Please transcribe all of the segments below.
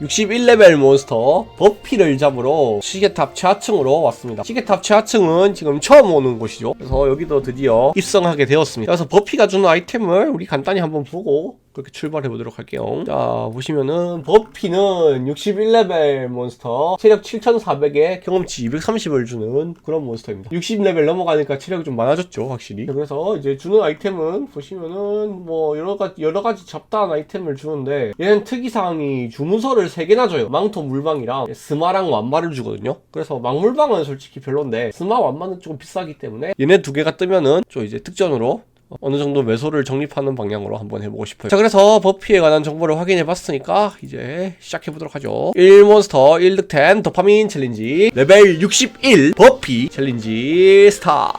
61레벨 몬스터 버피를 잡으러 시계탑 최하층으로 왔습니다. 시계탑 최하층은 지금 처음 오는 곳이죠. 그래서 여기도 드디어 입성하게 되었습니다. 그래서 버피가 주는 아이템을 우리 간단히 한번 보고 그렇게 출발해 보도록 할게요. 자, 보시면은 버피는 61레벨 몬스터, 체력 7,400에 경험치 230을 주는 그런 몬스터입니다. 60레벨 넘어가니까 체력이 좀 많아졌죠, 확실히. 그래서 이제 주는 아이템은 보시면은 뭐 여러 가지 여러 가지 잡다한 아이템을 주는데 얘는 특이사항이 주문서를 3개나 줘요. 망토 물방이랑 스마랑 완마를 주거든요. 그래서 망물방은 솔직히 별론데 스마 완마는 조금 비싸기 때문에 얘네 두 개가 뜨면은 좀 이제 특전으로 어느 정도 매소를 정립하는 방향으로 한번 해보고 싶어요. 자, 그래서 버피에 관한 정보를 확인해 봤으니까 이제 시작해 보도록 하죠. 1몬스터 1득템 도파민 챌린지 레벨 61 버피 챌린지 스타트.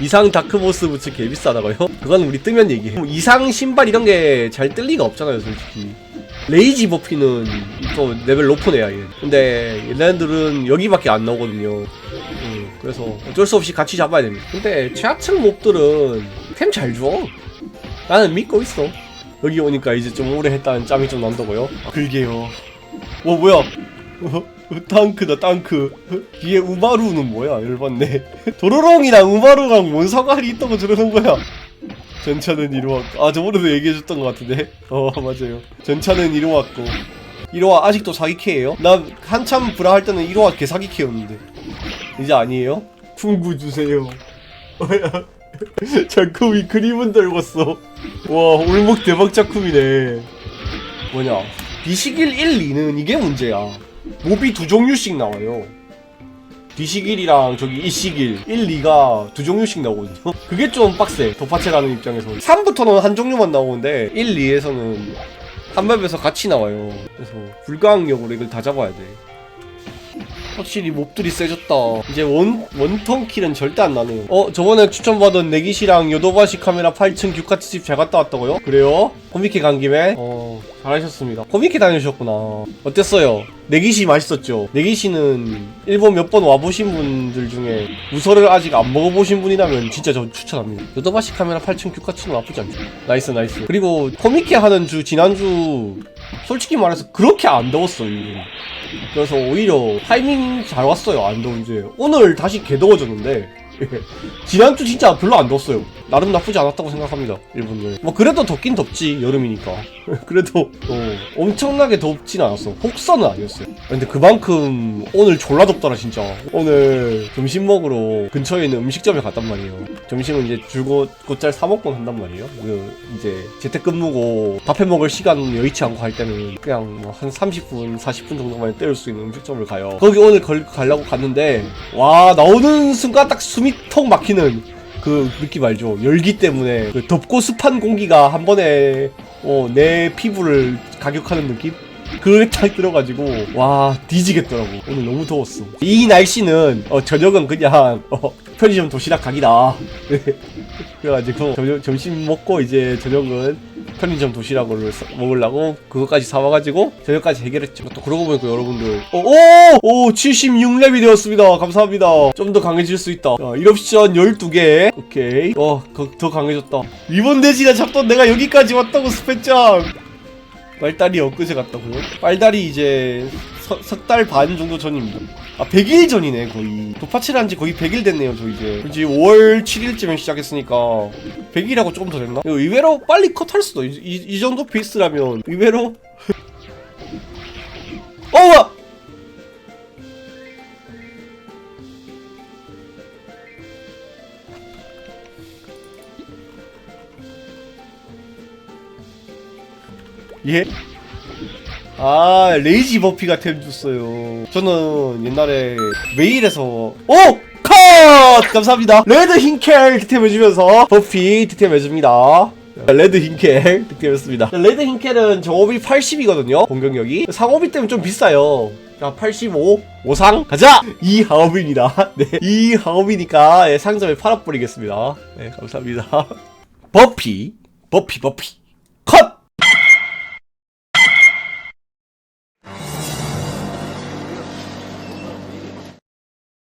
이상 다크보스 부츠 개 비싸다고요? 그건 우리 뜨면 얘기해. 뭐 이상 신발 이런 게 잘 뜰 리가 없잖아요, 솔직히. 레이지 버피는 또 레벨 높은 애야, 얘. 근데 얘네들은 여기밖에 안 나오거든요. 음, 그래서 어쩔 수 없이 같이 잡아야 됩니다. 근데 최하층 몹들은 템 잘 줘. 나는 믿고 있어. 여기 오니까 이제 좀 오래 했다는 짬이 좀 난다고요? 글게요. 어 뭐야? 어, 땅크다 땅크. 뒤에 우마루는 뭐야? 열받네. 도로롱이랑 우마루랑 뭔 상관이 있다고 저러는 거야? 전차는 이루었고 아 저번에도 얘기해줬던 것 같은데 어 맞아요 전차는 이루었고 이로와 아직도 사기캐예요? 나 한참 브라 할 때는 이로와 개사기캐였는데 이제 아니에요? 풍구 주세요. 뭐야 작품이 그림은 들었어. 와 올목 대박 작품이네. 뭐냐? 비시길 1, 2는 이게 문제야. 몹이 두 종류씩 나와요. 비시길이랑 저기 이시길 1, 2가 두 종류씩 나오거든요. 그게 좀 빡세 도파체라는 입장에서. 3부터는 한 종류만 나오는데 1, 2에서는 한 맵에서 같이 나와요. 그래서 불가항력으로 이걸 다 잡아야 돼 확실히 몹들이 세졌다 이제 원, 원턴 킬은 절대 안 나네요 어 저번에 추천받은 내기시랑 요도바시 카메라 8층 규카트집 잘 갔다 왔다고요? 그래요? 코미케 간 김에? 어 잘하셨습니다 코미케 다녀오셨구나 어땠어요? 내기시 맛있었죠? 내기시는 일본 몇 번 와보신 분들 중에 우설을 아직 안 먹어보신 분이라면 진짜 저 추천합니다 요도바시 카메라 8층 규카츠는 나쁘지 않죠 나이스 나이스 그리고 코미케 하는 주 지난주 솔직히 말해서 그렇게 안 더웠어요 일본 그래서 오히려 타이밍 잘 왔어요 안 더운 지 오늘 다시 개 더워졌는데 지난주 진짜 별로 안 더웠어요. 나름 나쁘지 않았다고 생각합니다 일본은 뭐 그래도 덥긴 덥지 여름이니까. 그래도 어, 엄청나게 덥진 않았어. 폭설은 아니었어요. 근데 그만큼 오늘 졸라 덥더라 진짜. 오늘 점심 먹으러 근처에 있는 음식점에 갔단 말이에요. 점심은 이제 줄곧 곧잘 사 먹고 한단 말이에요. 그 이제 재택근무고 밥해 먹을 시간 여의치 않고 할 때는 그냥 뭐 한 30분 40분 정도만 때울 수 있는 음식점을 가요. 거기 오늘 걸, 가려고 갔는데 와 나오는 순간 딱 숨이 턱 막히는 그 느낌 알죠? 열기 때문에 그 덥고 습한 공기가 한 번에 어, 내 피부를 가격하는 느낌? 그게 딱 들어가지고 와 뒤지겠더라고 오늘 너무 더웠어 이 날씨는 어, 저녁은 그냥 어, 편의점 도시락 각이다 그래가지고 점, 점심 먹고 이제 저녁은 편의점 도시락을 사- 먹으려고 그것까지 사와가지고 저녁까지 해결했죠. 또 그러고 보니까 여러분들 어, 오! 오! 76렙이 되었습니다. 감사합니다. 좀 더 강해질 수 있다. 자, 1옵션 12개. 오케이. 어, 더, 더 강해졌다. 이번 대지나 잡던 내가 여기까지 왔다고 스페짱 빨다리 엊그제 갔다고요? 빨다리 이제 석달 반 정도 전입니다. 아 100일 전이네 거의. 도파치를 한 지 거의 100일 됐네요 저 이제. 이제 5월 7일쯤에 시작했으니까 100일하고 조금 더 됐나? 이거 의외로 빨리 컷할 수도 이, 이, 이 정도 페이스라면 의외로 어우! 예? 아 레이지 버피가 템 줬어요. 저는 옛날에 메일에서 오! 컷! 감사합니다. 레드 흰켈 득템 해주면서 버피 득템 해줍니다. 레드 흰켈 득템했습니다. 레드 흰켈은 정오비 80이거든요 공격력이. 상오비 때문에 좀 비싸요. 자, 85 오상. 가자! 이 하업입니다. 네 이 하업이니까 예, 상점에 팔아버리겠습니다. 네 감사합니다. 버피 버피 버피. 컷!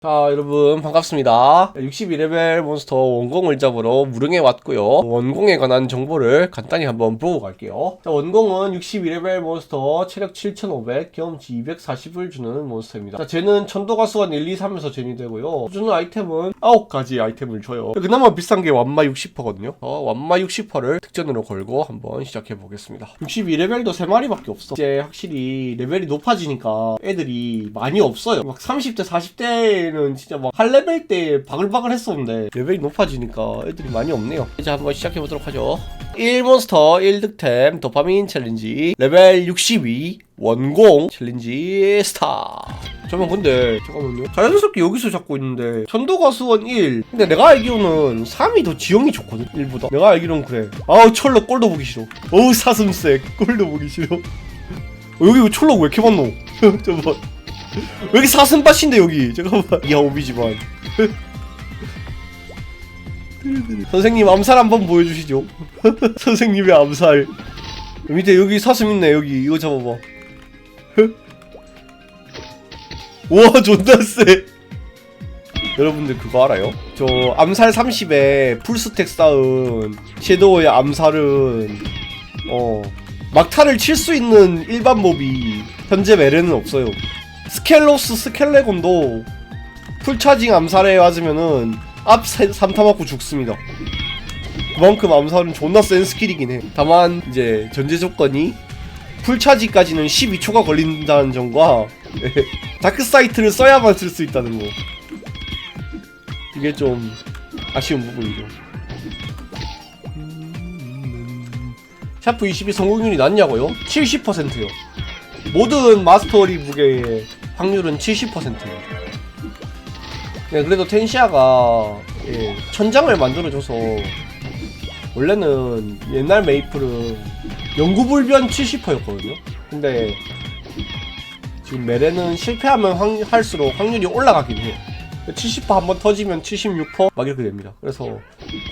자 여러분 반갑습니다. 62레벨 몬스터 원공을 잡으러 무릉에 왔고요. 원공에 관한 정보를 간단히 한번 보고 갈게요. 자 원공은 62레벨 몬스터 체력 7500 경험치 240을 주는 몬스터입니다. 자 쟤는 천도가수원 1, 2, 3에서 젠이 되고요. 주는 아이템은 9가지 아이템을 줘요. 그나마 비싼 게 완마 60%거든요. 어, 완마 60%를 특전으로 걸고 한번 시작해 보겠습니다. 62레벨도 3마리밖에 없어. 이제 확실히 레벨이 높아지니까 애들이 많이 없어요. 막 30대 40대 는 진짜 막할 레벨 때 바글바글 했었는데 레벨이 높아지니까 애들이 많이 없네요. 이제 한번 시작해 보도록 하죠. 1몬스터 1득템 도파민 챌린지 레벨 62 원공 챌린지 스타. 잠깐 근데 잠깐만요. 자연스럽게 여기서 잡고 있는데 천도가 수원 1 근데 내가 알기로는 3이 더 지형이 좋거든 1보다. 내가 알기로는 그래. 아우 철로 꼴도 보기 싫어. 어우 사슴색 꼴도 보기 싫어. 어, 여기 철로 왜 이렇게 많노? 잠깐만 왜 이렇게 사슴밭인데 여기? 잠깐만. 이하 오비지만. 선생님 암살 한번 보여주시죠. 선생님의 암살. 밑에 여기 사슴 있네 여기. 이거 잡아봐. 우와 존나 세 여러분들 그거 알아요? 저 암살 30에 풀스택 쌓은 섀도우의 암살은 어 막타를 칠 수 있는 일반 몹이 현재 메레는 없어요 스켈로스 스켈레곤도 풀차징 암살에 맞으면은 앞 3타 맞고 죽습니다. 그만큼 암살은 존나 센 스킬이긴 해. 다만 이제 전제 조건이 풀차지까지는 12초가 걸린다는 점과 다크사이트를 써야만 쓸 수 있다는 거. 이게 좀 아쉬운 부분이죠. 샤프 22 성공률이 낮냐고요? 70%요. 모든 마스터리 무게의 확률은 70%예요 네, 그래도 텐시아가 예, 천장을 만들어줘서 원래는 옛날 메이플은 영구불변 70%였거든요. 근데 지금 메레는 실패하면 확, 할수록 확률이 올라가긴 해요. 70% 한번 터지면 76%막 이렇게 됩니다. 그래서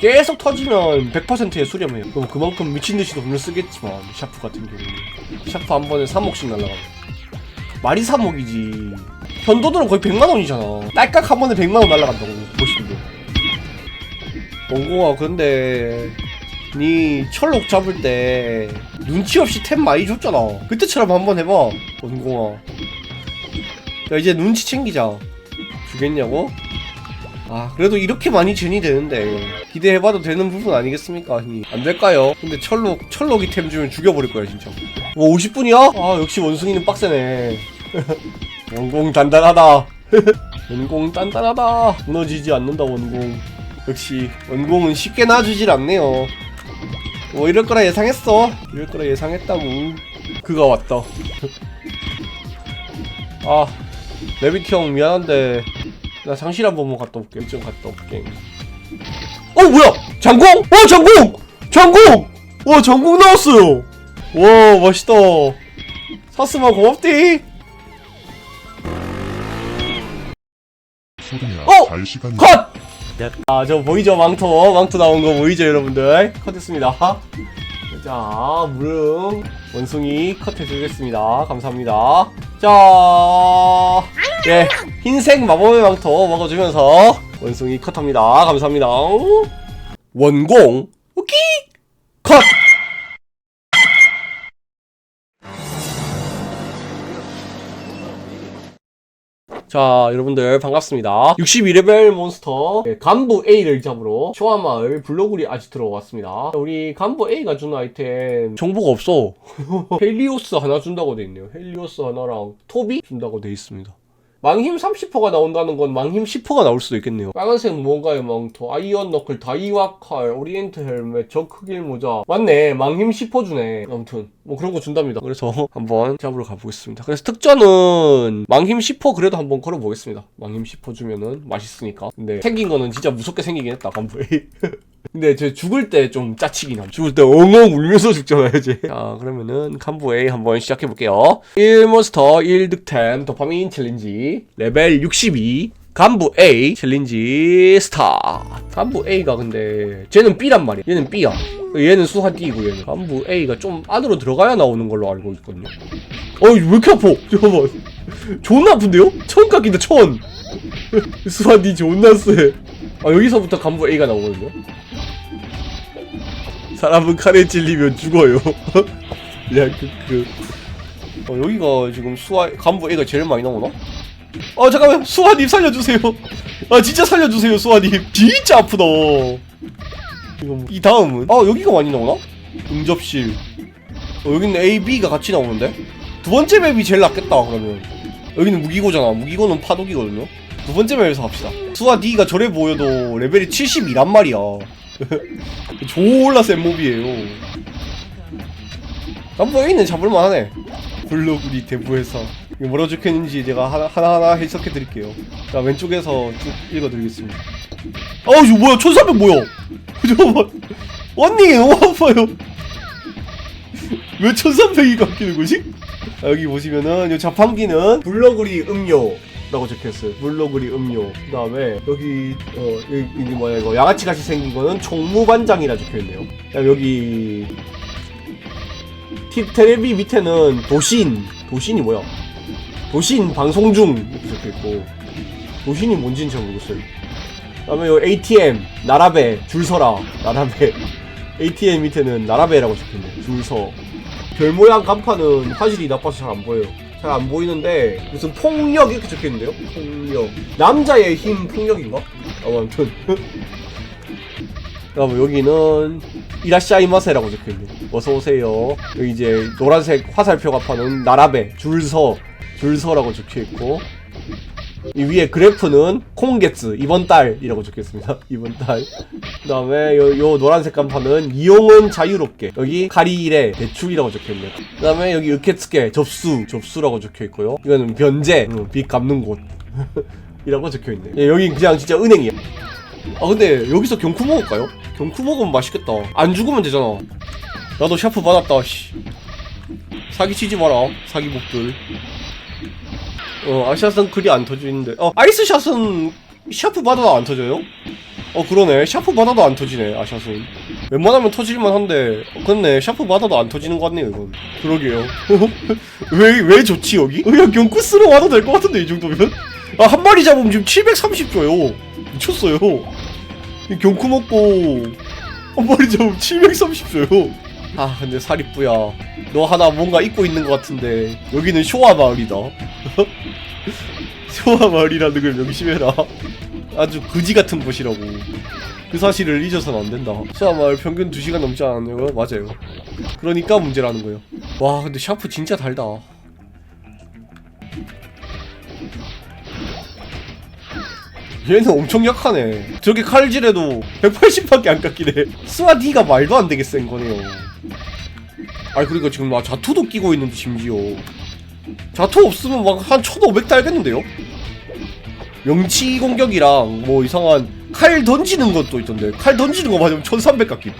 계속 터지면 100%의 수렴해요. 그럼 그만큼 미친 듯이 돈을 쓰겠지만 샤프 같은 경우는 샤프 한 번에 3억씩 날라가요. 말이 3억이지. 현도들은 거의 100만 원이잖아. 딸깍 한 번에 100만 원 날라간다고 보시면. 원공아 근데 니 철록 잡을 때 눈치 없이 템 많이 줬잖아. 그때처럼 한번 해봐 원공아. 야 이제 눈치 챙기자. 주겠냐고? 아 그래도 이렇게 많이 젠이 되는데 기대해봐도 되는 부분 아니겠습니까 형님 안 될까요? 근데 철록 철록이 템 주면 죽여버릴 거야 진짜 뭐 50분이야? 아 역시 원숭이는 빡세네 원공 단단하다. 원공 단단하다. 무너지지 않는다 원공. 역시 원공은 쉽게 놔주질 않네요. 뭐 이럴 거라 예상했어. 이럴 거라 예상했다고. 그가 왔다. 아 레비티 형 미안한데 나 장실 한 번만 갔다 올게. 좀 갔다 올게. 어 뭐야? 장공? 어 장공! 장공! 와 장공 나왔어요. 와 멋있다. 사스마 고맙디 소리야 어! 잘 시간이 컷! 아, 저 보이죠? 망토. 망토 나온 거 보이죠, 여러분들? 컷했습니다. 자, 무릉. 원숭이 컷해주겠습니다. 감사합니다. 자, 예. 흰색 마법의 망토 먹어주면서 원숭이 컷합니다. 감사합니다. 원공. 오케이! 컷! 자 여러분들 반갑습니다. 62레벨 몬스터 네, 간부 A를 잡으러 초아마을 블로그리 아지트로 왔습니다. 우리 간부 A가 주는 아이템 정보가 없어. 헬리오스 하나 준다고 돼 있네요. 헬리오스 하나랑 토비 준다고 돼 있습니다 망힘 30%가 나온다는 건 망힘 10%가 나올 수도 있겠네요. 빨간색 무언가의 망토, 아이언 너클, 다이와 칼, 오리엔트 헬멧, 저 크길 모자. 맞네. 망힘 10% 주네. 아무튼 뭐 그런 거 준답니다. 그래서 한번 잡으러 가보겠습니다. 그래서 특전은 망힘 10% 그래도 한번 걸어보겠습니다. 망힘 10% 주면은 맛있으니까. 근데 생긴 거는 진짜 무섭게 생기긴 했다. 간부에. 근데 저 죽을 때 좀 짜치긴 함. 죽을 때 엉엉 울면서 죽잖아요, 제. 자, 그러면은 칸부 A 한번 시작해 볼게요. 1몬스터 1득템 도파민 챌린지 레벨 62 간부 A 챌린지 스타. 간부 A가 근데 쟤는 B란 말이야. 얘는 B야. 얘는 수한 D고 얘는. 간부 A가 좀 안으로 들어가야 나오는 걸로 알고 있거든요. 어이 왜 이렇게 아파? 잠깐만. 존나 아픈데요? 천 깎인다 천 수완이 존나 쎄 아, 여기서부터 간부 A가 나오거든요 사람은 칼에 찔리면 죽어요 야 그, 그. 어, 여기가 지금 수아 간부 A가 제일 많이 나오나? 아 잠깐만 수아님 살려주세요. 아 진짜 살려주세요 수아님. 진짜 아프다. 뭐- 이 다음은? 아 여기가 많이 나오나? 응접실. 어, 여기는 A, B가 같이 나오는데? 두 번째 맵이 제일 낫겠다 그러면. 여기는 무기고잖아. 무기고는 파독이거든요. 두 번째 맵에서 합시다. 수아 D가 저래 보여도 레벨이 72란 말이야. 졸라 센 몹이에요. 간부 A는 잡을만하네. 블로그리 대부회사 뭐라고 적혀있는지 제가 하나, 하나 하나 해석해 드릴게요. 자 왼쪽에서 쭉 읽어 드리겠습니다. 아우 이거 뭐야? 1300 뭐야? 잠깐만 언니 너무 아파요. 왜 1300이 깎이는 거지? 아, 여기 보시면은 이 자판기는 블러그리 음료 라고 적혀있어요. 블러그리 음료. 그 다음에 여기 어 여기 이게 뭐야 이거. 양아치 같이 생긴 거는 총무반장이라 적혀있네요. 여기 팁 테레비 밑에는 도신 도신이 뭐야 도신 방송 중 이렇게 적혀있고 도신이 뭔지는 잘 모르겠어요. 그다음에 요 ATM 나라베 줄 서라 나라베 ATM 밑에는 나라베라고 적혀있네. 줄서. 별 모양 간판은 화질이 나빠서 잘 안 보여요. 잘 안 보이는데 무슨 폭력 이렇게 적혀있는데요? 폭력. 남자의 힘 폭력인가? 어, 아무튼. 그다음에 여기는 이라샤이마세라고 적혀있네. 어서오세요. 여기 이제 노란색 화살표 간판은 나라베 줄서 줄서라고 적혀있고 이 위에 그래프는 콩게츠 이번 달이라고 적혀있습니다. 이번 달그 다음에 요, 요 노란색 간판은 이용은 자유롭게. 여기 가리일의 대출이라고 적혀있네요. 그 다음에 여기 으케츠케 접수 접수라고 적혀있고요. 이거는 변제 음, 빚 갚는 곳. 이라고 적혀있네 예, 여기 그냥 진짜 은행이야 아 근데 여기서 경쿠 먹을까요? 경쿠 먹으면 맛있겠다. 안 죽으면 되잖아. 나도 샤프 받았다 씨. 사기치지 마라 사기복들 어 아시아선 글이 안 터지는데. 어 아이스샷은 샤프 받아도 안 터져요? 어 그러네. 샤프 받아도 안 터지네 아샷은 웬만하면 터질만 한데. 어, 그렇네 샤프 받아도 안 터지는 것 같네요 이건. 그러게요. 왜 왜 좋지 여기? 그냥 경쿠스로 와도 될 것 같은데 이 정도면? 아 한 마리 잡으면 지금 730 줘요. 미쳤어요. 이 경쿠 먹고 한 마리 잡으면 730 줘요 아 근데 사리뿌야 너 하나 뭔가 잊고 있는 것 같은데 여기는 쇼와 마을이다. 쇼와 마을이라는 걸 명심해라. 아주 그지 같은 곳이라고. 그 사실을 잊어서는 안 된다. 쇼와 마을 평균 2시간 넘지 않았냐고요? 맞아요. 그러니까 문제라는 거예요. 와 근데 샤프 진짜 달다. 얘는 엄청 약하네. 저렇게 칼질해도 180밖에 안 깎이네. 스와 D가 말도 안 되게 센 거네요 아니 그러니까 지금 나 자투도 끼고 있는데 심지어. 자투 없으면 막 한 1500 달겠는데요? 명치 공격이랑 뭐 이상한 칼 던지는 것도 있던데 칼 던지는 거 맞으면 1300 깎임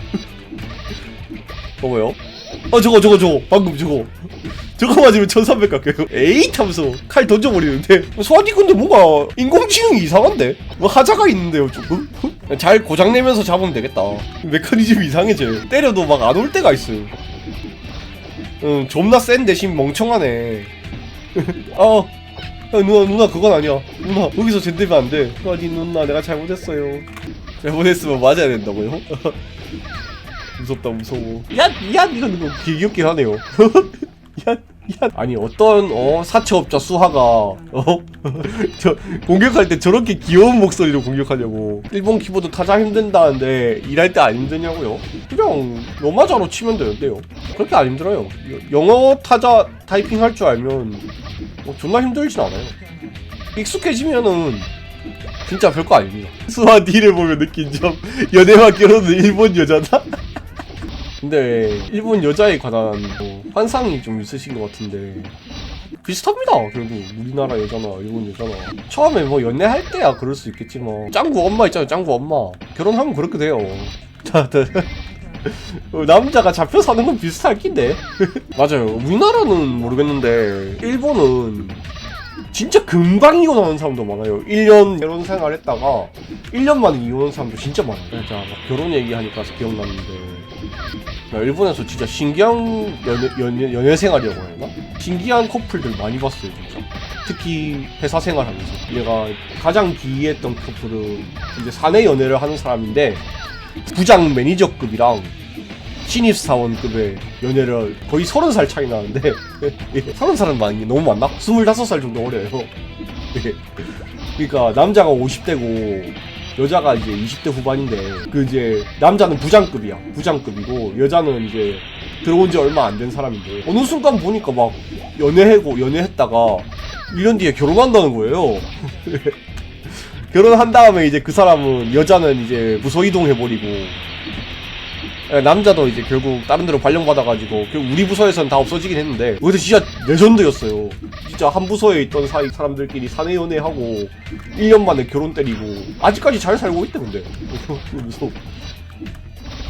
뭐요? 어 저거 저거 저거. 방금 저거. 저거 맞으면 1300 깎여요. 에이 하면서 칼 던져버리는데. 소환이 근데 뭔가 인공지능이 이상한데? 뭐 하자가 있는데요 조금? 잘 고장내면서 잡으면 되겠다. 메커니즘이 이상해져요. 때려도 막 안 올 때가 있어요 응 존나 센 대신 멍청하네 어 야, 누나 누나 그건 아니야 누나 여기서 젠되면 안 돼 아니 누나 내가 잘못했어요 잘못했으면 맞아야 된다고요? 무섭다 무서워 야! 야! 이거 귀엽긴 하네요 야! 야! 아니 어떤 어 사채업자 수하가 어? 저 공격할 때 저렇게 귀여운 목소리로 공격하냐고 일본 키보드 타자 힘든다는데 일할 때 안 힘드냐고요? 그냥 로마자로 치면 되는데요 그렇게 안 힘들어요 여- 영어 타자 타이핑 할 줄 알면 뭐 존나 힘들진 않아요 익숙해지면은 진짜 별거 아닙니다 수아 D를 보면 느낀 점 연애와 결혼은 일본 여자다? 근데 일본 여자에 관한 뭐 환상이 좀 있으신 것 같은데 비슷합니다. 결국 우리나라 여자나 일본 여자나. 처음에 뭐 연애할 때야 그럴 수 있겠지만 짱구 엄마 있잖아요 짱구 엄마. 결혼하면 그렇게 돼요. 다들 어, 남자가 잡혀 사는 건 비슷할 낀데. 맞아요. 우리나라는 모르겠는데 일본은 진짜 금방 이혼하는 사람도 많아요. 1년 결혼 생활 했다가 1년 만에 이혼한 사람도 진짜 많아요. 진짜 막 결혼 얘기하니까 기억나는데 야, 일본에서 진짜 신기한 연애, 연애, 연애 생활이라고 해야 되나? 신기한 커플들 많이 봤어요 진짜 특히 회사 생활하면서 얘가 가장 기이했던 커플은 이제 사내 연애를 하는 사람인데 부장 매니저급이랑 신입사원급의 연애를 거의 서른 살 차이 나는데 서른 살은 많이 너무 많나? 스물다섯 살 정도 어려요. 예. 그러니까 남자가 50대고 여자가 이제 20대 후반인데 그 이제 남자는 부장급이야. 부장급이고 여자는 이제 들어온 지 얼마 안 된 사람인데 어느 순간 보니까 막 연애하고 연애했다가 1년 뒤에 결혼한다는 거예요. 결혼한 다음에 이제 그 사람은 여자는 이제 부서 이동해버리고 예, 남자도 이제 결국 다른 데로 발령받아가지고 결국 우리 부서에서는 다 없어지긴 했는데 거기서 진짜 레전드였어요. 진짜 한 부서에 있던 사이 사람들끼리 사내 연애하고 1년 만에 결혼 때리고 아직까지 잘 살고 있대 근데.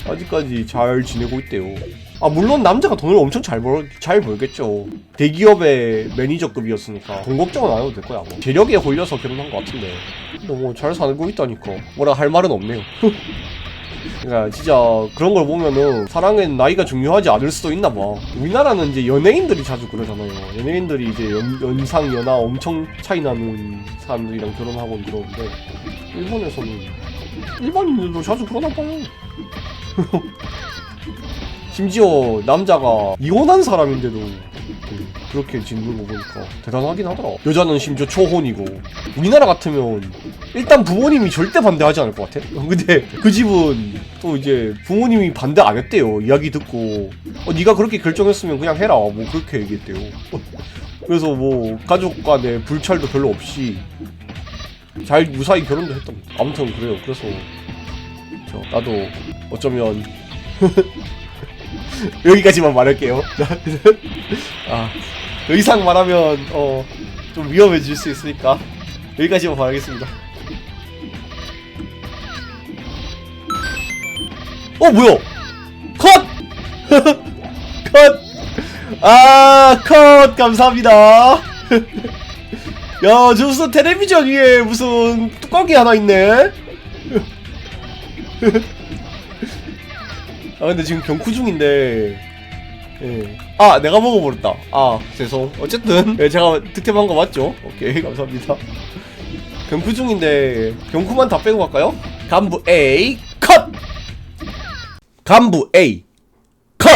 아직까지 잘 지내고 있대요. 아 물론 남자가 돈을 엄청 잘, 벌, 잘 벌겠죠. 대기업의 매니저급이었으니까 돈 걱정은 안 해도 될 거야 뭐. 재력에 홀려서 결혼한 것 같은데. 너무 잘 살고 있다니까. 뭐라 할 말은 없네요 그러니까 진짜 그런 걸 보면은 사랑엔 나이가 중요하지 않을 수도 있나 봐. 우리나라는 이제 연예인들이 자주 그러잖아요. 연예인들이 이제 연, 연상 연하 엄청 차이 나는 사람들이랑 결혼하고 그러는데 일본에서는 일반인들도 자주 그러나 봐요. 심지어 남자가 이혼한 사람인데도 그- 그렇게 짓는 거 보니까 대단하긴 하더라. 여자는 심지어 초혼이고 우리나라 같으면 일단 부모님이 절대 반대하지 않을 것 같아. 근데 그 집은 또 이제 부모님이 반대 안 했대요. 이야기 듣고 어, 네가 그렇게 결정했으면 그냥 해라. 뭐 그렇게 얘기했대요. 그래서 뭐 가족 간에 불찰도 별로 없이 잘 무사히 결혼도 했던. 아무튼 그래요. 그래서 저 나도 어쩌면 여기까지만 말할게요. 아, 더 이상 말하면 어, 좀 위험해질 수 있으니까 여기까지만 말하겠습니다. 어 뭐야? 컷! 컷! 아, 컷! 감사합니다. 야, 저 무슨 텔레비전 위에 무슨 뚜껑이 하나 있네? 아, 근데 지금 경쿠 중인데. 예. 아, 내가 먹어버렸다. 아, 죄송. 어쨌든, 예, 제가 득템한 거 맞죠? 오케이, 감사합니다. 경쿠 중인데, 경쿠만 다 빼고 갈까요? 간부 A, 컷! 간부 A, 컷!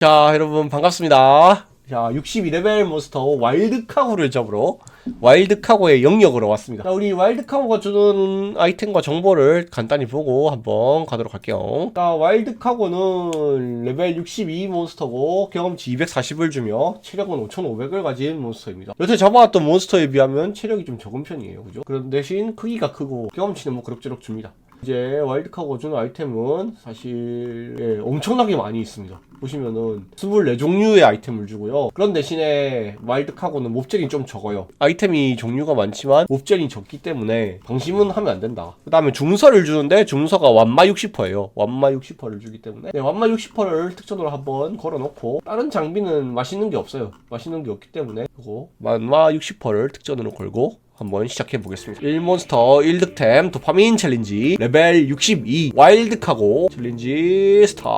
자, 여러분, 반갑습니다. 자, 62레벨 몬스터 와일드카고를 잡으러 와일드카고의 영역으로 왔습니다. 자, 우리 와일드카고가 주는 아이템과 정보를 간단히 보고 한번 가도록 할게요. 자, 와일드카고는 레벨 62 몬스터고 경험치 240을 주며 체력은 5,500을 가진 몬스터입니다. 여태 잡아왔던 몬스터에 비하면 체력이 좀 적은 편이에요. 그죠? 그런 대신 크기가 크고 경험치는 뭐 그럭저럭 줍니다. 이제 와일드카고 주는 아이템은 사실 예, 엄청나게 많이 있습니다. 보시면은 24종류의 아이템을 주고요. 그런 대신에 와일드카고는 몹젤이 좀 적어요. 아이템이 종류가 많지만 몹젤이 적기 때문에 방심은 하면 안 된다. 그 다음에 중서를 주는데 중서가 완마 60%예요. 완마 60%를 주기 때문에 네, 완마 60%를 특전으로 한번 걸어놓고 다른 장비는 맛있는 게 없어요. 맛있는 게 없기 때문에 그리고 완마 60%를 특전으로 걸고 한번 시작해 보겠습니다. 1몬스터 1득템 도파민 챌린지 레벨 62 와일드카고 챌린지 스타트.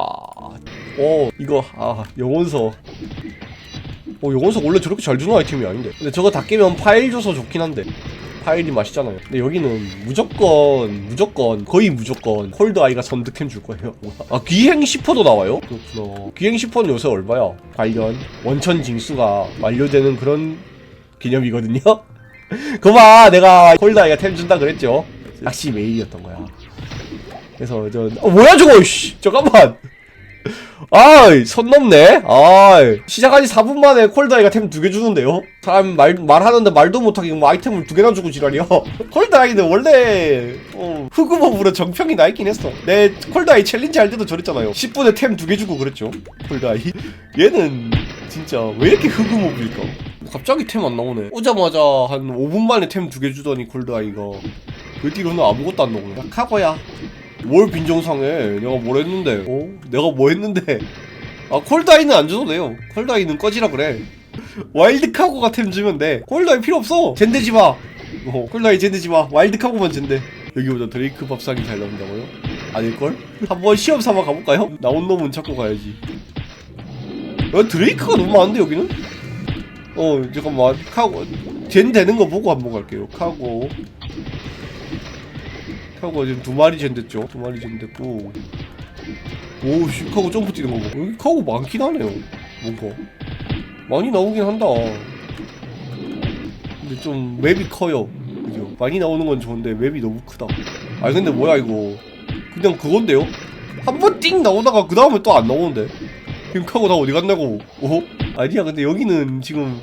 오 이거 아 영혼서. 오 영혼서 원래 저렇게 잘 주는 아이템이 아닌데. 근데 저거 다 깨면 파일 줘서 좋긴 한데. 파일이 맛있잖아요. 근데 여기는 무조건 무조건 거의 무조건 콜드 아이가 선득템 줄 거예요. 아 귀행 10%도 나와요? 그렇구나. 귀행 10%는 요새 얼마야? 관련 원천 징수가 완료되는 그런 기념이거든요. 그봐 내가 콜다이가 템 준다 그랬죠 낚시 메일이었던 거야 그래서 저 어, 뭐야 저거 씨 잠깐만 아이 선 넘네. 아 시작한 지 4분 만에 콜다이가 템 두 개 주는데요? 사람 말, 말하는데 말도 못하게 뭐 아이템을 두 개나 주고 지랄이야? 콜다이는 원래 어, 흑우법으로 정평이 나 있긴 했어. 내 콜다이 챌린지 할 때도 저랬잖아요. 10분에 템 두 개 주고 그랬죠? 콜다이. 얘는 진짜 왜 이렇게 흑우법일까? 갑자기 템 안 나오네. 오자마자 한 5분 만에 템 두 개 주더니 콜드아이가. 그 뒤로는 아무것도 안 나오네. 야, 카고야. 뭘 빈정상해? 내가 뭘 했는데? 어? 내가 뭐 했는데? 아 콜드아이는 안 줘도 돼요. 콜드아이는 꺼지라 그래. 와일드 카고가 템 주면 돼. 콜드아이 필요 없어. 젠데지 마. 어, 콜드아이 젠데지 마. 와일드 카고만 젠데. 여기 보자 드레이크 밥상이 잘 나온다고요? 아닐걸? 한번 시험 삼아 가볼까요? 나온 놈은 찾고 가야지 어, 드레이크가 너무 많은데 여기는? 어 잠깐만 카고 젠 되는 거 보고 한번 갈게요 카고 카고 지금 두 마리 젠 됐죠? 두 마리 젠 됐고 오씨 카고 점프 뛰는 거 봐. 여기 카고 많긴 하네요 뭔가 많이 나오긴 한다 근데 좀 맵이 커요 그죠? 많이 나오는 건 좋은데 맵이 너무 크다 아니 근데 뭐야 이거 그냥 그건데요? 한 번 띵 나오다가 그 다음에 또 안 나오는데 지금 카고 다 어디 갔냐고 어? 아니야 근데 여기는 지금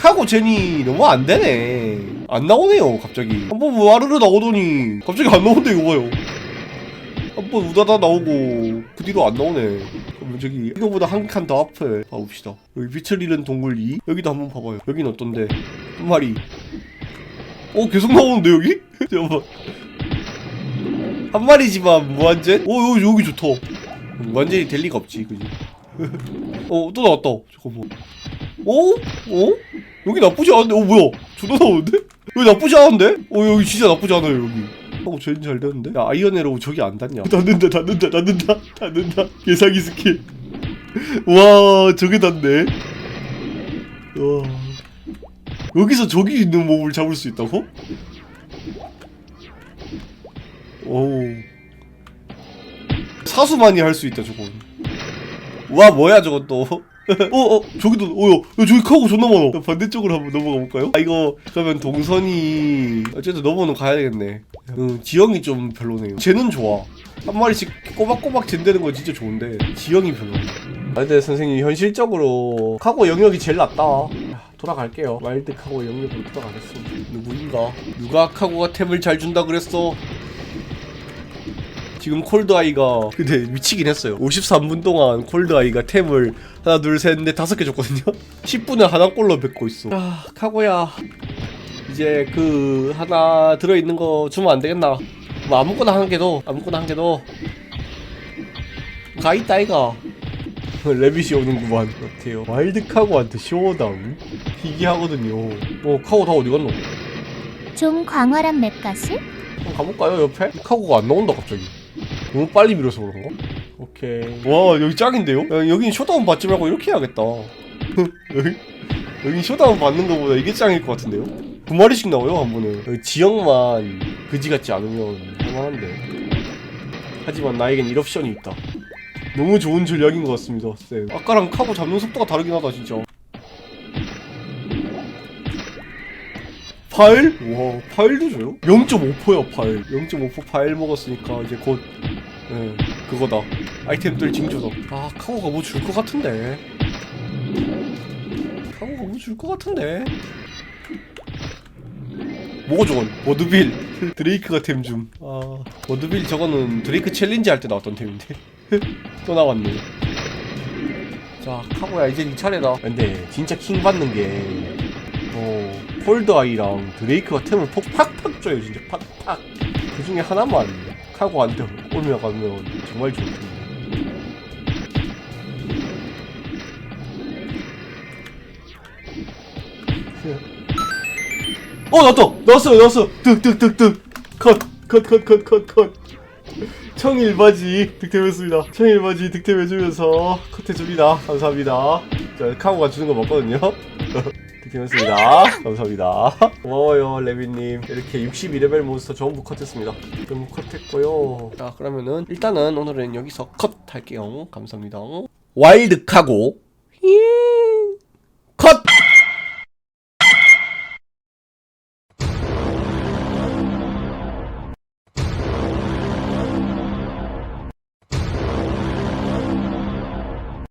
카고 젠이 너무 안 되네. 안 나오네요 갑자기. 한번 와르르 나오더니 갑자기 안 나오는데 이거 봐요. 한번 우다다 나오고 그 뒤로 안 나오네. 그럼 저기 이거보다 한 칸 더 앞에 봐봅시다. 여기 빛을 잃은 동굴 2 여기도 한번 봐봐요. 여기는 어떤데? 한 마리. 어 계속 나오는데 여기? 잠깐만. 한 마리지만 무한제? 어 여기, 여기 좋다. 무한제이 될 리가 없지 그지? 어또 나왔다. 잠깐만 어? 어? 여기 나쁘지 않은데? 어 뭐야 존나 나오는데? 여기 나쁘지 않은데? 어 여기 진짜 나쁘지 않아요 여기 하고 제일 잘 되는데? 야 아이언에로 저기 안 닿냐 닿는다 닿는다 닿는다 닿는다 예상이 스킬 와 저게 닿네 와 여기서 저기 있는 몹을 잡을 수 있다고? 오 사수만이 할 수 있다 저건 와 뭐야 저건 또 어, 어, 저기도, 어, 야, 야, 저기 카고 존나 많아. 야, 반대쪽으로 한번 넘어가 볼까요? 아, 이거, 그러면 동선이, 어쨌든 넘어는 가야 되겠네. 음, 지형이 좀 별로네요. 쟤는 좋아. 한 마리씩 꼬박꼬박 젠되는 건 진짜 좋은데, 지형이 별로네. 아, 근데 선생님, 현실적으로, 카고 영역이 제일 낫다. 야, 돌아갈게요. 와일드 카고 영역으로 돌아가겠습니다. 누구인가? 누가 카고가 템을 잘 준다 그랬어? 지금 콜드아이가 근데 미치긴 했어요. 53분 동안 콜드아이가 템을 하나 둘 셋 넷 다섯 개 줬거든요. 10분에 하나 꼴로 뱉고 있어. 아 카고야. 이제 그 하나 들어있는 거 주면 안 되겠나? 뭐 아무거나 한 개도 아무거나 한 개도 가있다 이가. 레빗이 오는구만. 어때요? 와일드 카고한테 쇼다운? 희귀하거든요. 어 카고 다 어디 갔노? 좀 광활한 맵가시? 한번 가볼까요 옆에? 카고가 안 나온다 갑자기 너무 빨리 밀어서 그런가? 오케이 와 여기 짱인데요? 야, 여긴 쇼다운 받지 말고 이렇게 해야겠다 여기 쇼다운 받는 거보다 이게 짱일 것 같은데요? 두 마리씩 나와요 한 번에 여기 지역만 그지 같지 않으면 할만한데 하지만 나에겐 1옵션이 있다 너무 좋은 전략인 것 같습니다 쌤 아까랑 카고 잡는 속도가 다르긴 하다 진짜 파일? 와 파일도 줘요? 0.5%야 파일 0.5% 파일 먹었으니까 이제 곧 예, 그거다. 아이템들 징조다. 아 카고가 뭐 줄 것 같은데? 카고가 뭐 줄 것 같은데? 뭐고 저건 워드빌. 드레이크가 템 줌 아 워드빌 저거는 드레이크 챌린지 할 때 나왔던 템인데. 또 나왔네. 자 카고야 이제 네 차례다. 근데 진짜 킹 받는 게 어, 폴드 아이랑 드레이크가 템을 폭 팍팍 줘요 진짜. 팍팍. 그 중에 하나만 카고한테 올려가면 정말 좋을 텐데. 어 나왔다. 나왔어요 나왔어 득득득득. 컷컷컷컷컷컷. 청일바지 득템했습니다. 청일바지 득템해주면서 컷해줍니다. 감사합니다. 자 카고가 주는 거 맞거든요 득템했습니다. 감사합니다. 고마워요 레비님. 이렇게 62레벨 몬스터 전부 컷했습니다. 전부 컷했고요. 자 그러면은 일단은 오늘은 여기서 컷 할게요. 감사합니다. 와일드 카고. 예